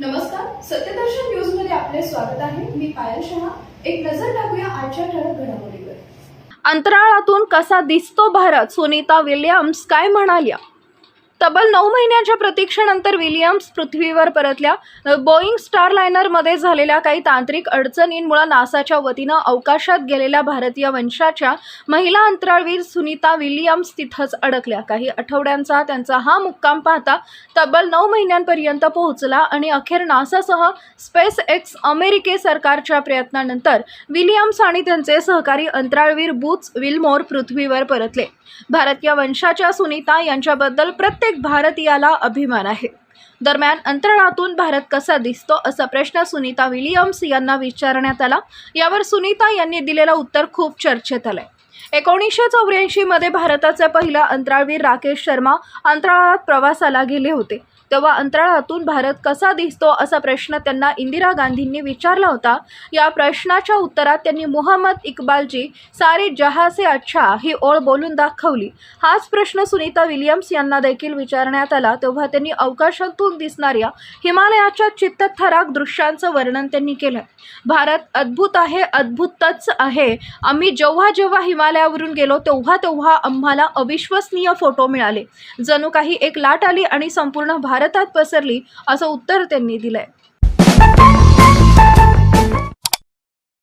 नमस्कार सत्यदर्शन न्यूजमध्ये आपले स्वागत आहे. मी पायल शहा. एक नजर टाकूया आजच्या ठळक घडामोडीवर. अंतराळातून कसा दिसतो भारत? सुनीता विल्यम्स काय म्हणाल्या? तब्बल नऊ महिन्याच्या प्रतीक्षेनंतर विलियम्स पृथ्वीवर परतल्या. बोईंग स्टार लायनरमध्ये झालेल्या काही तांत्रिक अडचणींमुळे नासाच्या वतीनं अवकाशात गेलेल्या भारतीय वंशाच्या महिला अंतराळवीर सुनीता विलियम्स तिथंच अडकल्या. काही आठवड्यांचा त्यांचा हा मुक्काम पाहता तब्बल नऊ महिन्यांपर्यंत पोहोचला आणि अखेर नासासह स्पेस एक्स अमेरिके सरकारच्या प्रयत्नानंतर विलियम्स आणि त्यांचे सहकारी अंतराळवीर बुच विल्मोर पृथ्वीवर परतले. भारतीय वंशाच्या सुनीता यांच्याबद्दल प्रत्येक भारतीयाला अभिमान आहे. दरम्यान अंतराळातून भारत कसा दिसतो असा प्रश्न सुनीता विलियम्स यांना विचारण्यात आला. यावर सुनीता यांनी दिलेलं उत्तर खूप चर्चेत आलंय. एकोणीसशे चौऱ्याऐंशीमध्ये भारताचा पहिला अंतराळवीर राकेश शर्मा अंतराळात प्रवासाला गेले होते. तेव्हा अंतराळातून भारत कसा दिसतो असा प्रश्न त्यांना इंदिरा गांधींनी विचारला होता. या प्रश्नाच्या उत्तरात त्यांनी मोहम्मद इक्बालची सारे जहा से अच्छा ही ओळ बोलून दाखवली. हाच प्रश्न सुनीता विलियम्स यांना देखील विचारण्यात आला. तेव्हा त्यांनी अवकाशातून दिसणाऱ्या हिमालयाच्या चित्तथराक दृश्यांचं वर्णन त्यांनी केलं. भारत अद्भुत आहे अद्भुतच आहे. आम्ही जेव्हा जेव्हा हिमालयावरून गेलो तेव्हा तेव्हा आम्हाला अविश्वसनीय फोटो मिळाले. जणू काही एक लाट आली आणि संपूर्ण भारतात पसरली असं उत्तर त्यांनी दिलंय.